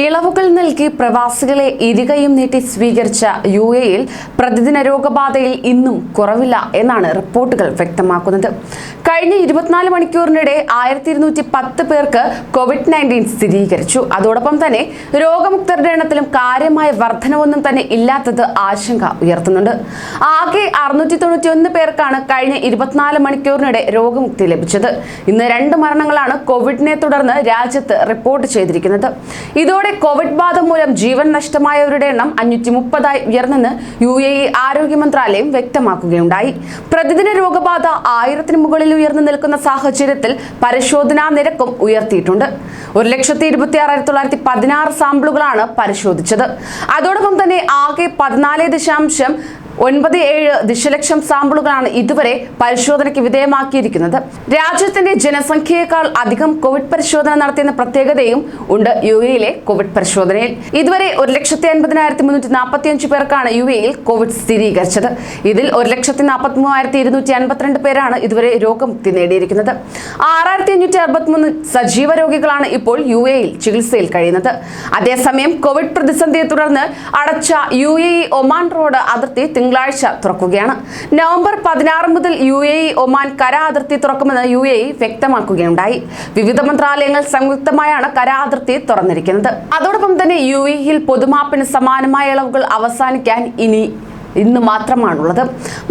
ഇളവുകൾ നൽകി പ്രവാസികളെ ഇരുകയും നീട്ടി സ്വീകരിച്ച യു എയിൽ പ്രതിദിന രോഗബാധയിൽ ഇന്നും കുറവില്ല എന്നാണ് റിപ്പോർട്ടുകൾ വ്യക്തമാക്കുന്നത്. കഴിഞ്ഞ ഇരുപത്തിനാല് മണിക്കൂറിനിടെ ആയിരത്തി ഇരുന്നൂറ്റി പത്ത് പേർക്ക് കോവിഡ് നയന്റീൻ സ്ഥിരീകരിച്ചു. അതോടൊപ്പം തന്നെ രോഗമുക്തരുടെ എണ്ണത്തിലും കാര്യമായ വർധനവൊന്നും തന്നെ ഇല്ലാത്തത് ആശങ്ക ഉയർത്തുന്നുണ്ട്. ആകെ അറുന്നൂറ്റി തൊണ്ണൂറ്റി ഒന്ന് പേർക്കാണ് കഴിഞ്ഞ ഇരുപത്തിനാല് മണിക്കൂറിനിടെ രോഗമുക്തി ലഭിച്ചത്. ഇന്ന് രണ്ട് മരണങ്ങളാണ് കോവിഡിനെ തുടർന്ന് രാജ്യത്ത് റിപ്പോർട്ട് ചെയ്തിരിക്കുന്നത്. ഇതോടെ കോവിഡ് ബാധ മൂലം ജീവൻ നഷ്ടമായവരുടെ എണ്ണം അഞ്ഞൂറ്റി മുപ്പതായി ഉയർന്നെന്ന് യു എ ഇ ആരോഗ്യ മന്ത്രാലയം വ്യക്തമാക്കുകയുണ്ടായി. പ്രതിദിന രോഗബാധ ആയിരത്തിന് മുകളിൽ ഉയർന്നു നിൽക്കുന്ന സാഹചര്യത്തിൽ പരിശോധനാ നിരക്കും ഉയർത്തിയിട്ടുണ്ട്. ഒരു ലക്ഷത്തി ഇരുപത്തി ആറായിരത്തി തൊള്ളായിരത്തി പതിനാറ് സാമ്പിളുകളാണ് പരിശോധിച്ചത്. അതോടൊപ്പം തന്നെ ആകെ പതിനാല് ദശാംശം ഒൻപത് ഏഴ് ദശലക്ഷം സാമ്പിളുകളാണ് ഇതുവരെ പരിശോധനയ്ക്ക് വിധേയമാക്കിയിരിക്കുന്നത്. രാജ്യത്തിന്റെ ജനസംഖ്യയേക്കാൾ അധികം കോവിഡ് പരിശോധന നടത്തിയെന്ന പ്രത്യേകതയും ഉണ്ട് യു എയിലെ കോവിഡ് പരിശോധനയിൽ. ഇതുവരെ ഒരു ലക്ഷത്തി അൻപതിനായിരത്തി മുന്നൂറ്റി നാൽപ്പത്തി അഞ്ച് പേർക്കാണ് യു എയിൽ കോവിഡ് സ്ഥിരീകരിച്ചത്. ഇതിൽ ഒരു ലക്ഷത്തി നാൽപ്പത്തി മൂവായിരത്തി ഇരുന്നൂറ്റി അൻപത്തിരണ്ട് പേരാണ് ഇതുവരെ രോഗമുക്തി നേടിയിരിക്കുന്നത്. ആറായിരത്തി അഞ്ഞൂറ്റി അറുപത്തിമൂന്ന് സജീവ രോഗികളാണ് ഇപ്പോൾ യു എയിൽ ചികിത്സയിൽ കഴിയുന്നത്. അതേസമയം കോവിഡ് പ്രതിസന്ധിയെ തുടർന്ന് അടച്ച യു എ ഒമാൻ റോഡ് അതിർത്തി തിങ്കളാഴ്ച തുറക്കുകയാണ്. നവംബർ പതിനാറ് മുതൽ യു എ ഇ ഒമാൻ കര അതിർത്തി തുറക്കുമെന്ന് യു എ ഇ വ്യക്തമാക്കുകയുണ്ടായി. വിവിധ മന്ത്രാലയങ്ങൾ സംയുക്തമായാണ് കര അതിർത്തി തുറന്നിരിക്കുന്നത്. അതോടൊപ്പം തന്നെ യു എ ഇയിൽ പൊതുമാപ്പിന് സമാനമായ ഇളവുകൾ അവസാനിക്കാൻ ഇനി ഇന്ന് മാത്രമാണുള്ളത്.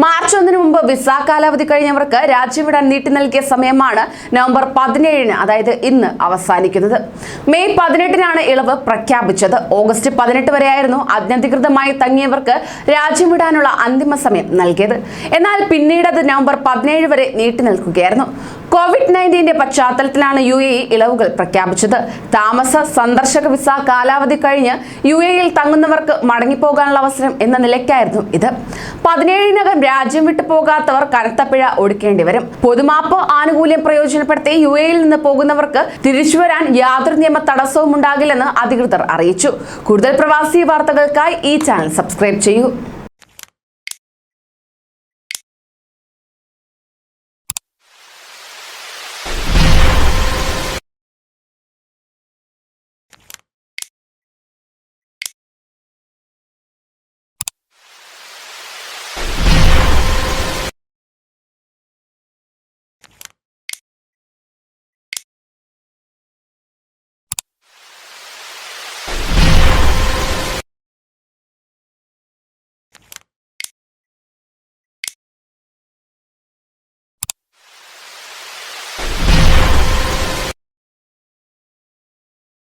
മാർച്ച് ഒന്നിന് മുമ്പ് വിസ കാലാവധി കഴിഞ്ഞവർക്ക് രാജ്യം വിടാൻ നീട്ടി നൽകിയ സമയമാണ് നവംബർ പതിനേഴിന് അതായത് ഇന്ന് അവസാനിക്കുന്നത്. മെയ് പതിനെട്ടിനാണ് ഇളവ് പ്രഖ്യാപിച്ചത്. ഓഗസ്റ്റ് പതിനെട്ട് വരെയായിരുന്നു അനധികൃതമായി തങ്ങിയവർക്ക് രാജ്യം വിടാനുള്ള അന്തിമ സമയം നൽകിയത്. എന്നാൽ പിന്നീട് അത് നവംബർ പതിനേഴ് വരെ നീട്ടി നൽകുകയായിരുന്നു കോവിഡ് നയന്റീന്റെ പശ്ചാത്തലത്തിലാണ് യു എ ഇളവുകൾ പ്രഖ്യാപിച്ചത്. താമസ സന്ദർശക വിസ കാലാവധി കഴിഞ്ഞ് യു എയിൽ തങ്ങുന്നവർക്ക് മടങ്ങിപ്പോകാനുള്ള അവസരം എന്ന നിലയ്ക്കായിരുന്നു ഇത്. പതിനേഴിനകം രാജ്യം വിട്ടു പോകാത്തവർ കനത്ത പിഴ ഒടുക്കേണ്ടി വരും. പൊതുമാപ്പ് ആനുകൂല്യം പ്രയോജനപ്പെടുത്തി യു എയിൽ നിന്ന് പോകുന്നവർക്ക് തിരിച്ചു വരാൻ യാതൊരു നിയമ തടസ്സവും ഉണ്ടാകില്ലെന്ന് അധികൃതർ അറിയിച്ചു. കൂടുതൽ പ്രവാസി വാർത്തകൾക്കായി ഈ ചാനൽ സബ്സ്ക്രൈബ് ചെയ്യൂ.